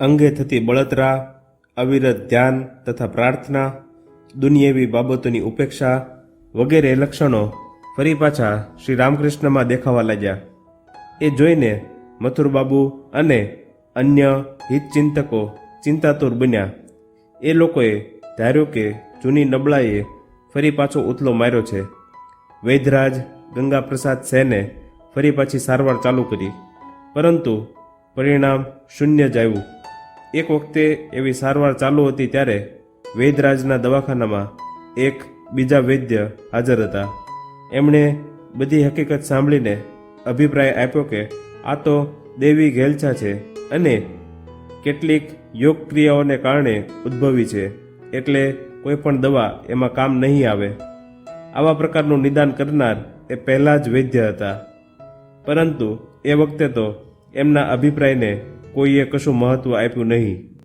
અંગે થતી બળતરા, અવિરત ધ્યાન તથા પ્રાર્થના, દુનિયેવી બાબતોની ઉપેક્ષા વગેરે લક્ષણો ફરી પાછા શ્રી રામકૃષ્ણમાં દેખાવા લાગ્યા. એ જોઈને મથુરબાબુ અને અન્ય હિતચિંતકો ચિંતાતુર બન્યા. એ લોકોએ ધાર્યું કે જૂની નબળાઈએ ફરી પાછો ઉથલો માર્યો છે. વૈદરાજ ગંગાપ્રસાદ સેને ફરી પાછી સારવાર ચાલુ કરી. પરંતુ પરિણામ શૂન્ય જ આવ્યું. એક વખતે એવી સારવાર ચાલુ હતી ત્યારે વૈદરાજના દવાખાનામાં એક બીજા વૈદ્ય હાજર હતા. એમણે બધી હકીકત સાંભળીને અભિપ્રાય આપ્યો કે, આ તો દેવી ઘેલછા છે અને કેટલીક યોગ ક્રિયાઓને કારણે ઉદ્ભવી છે, એટલે કોઈ પણ દવા એમાં કામ નહીં આવે. આવા પ્રકારનું નિદાન કરનાર એ પહેલાં જ વૈદ્ય હતા. પરંતુ એ વખતે તો એમના અભિપ્રાયને કોઈએ કશું મહત્વ આપ્યું નહીં.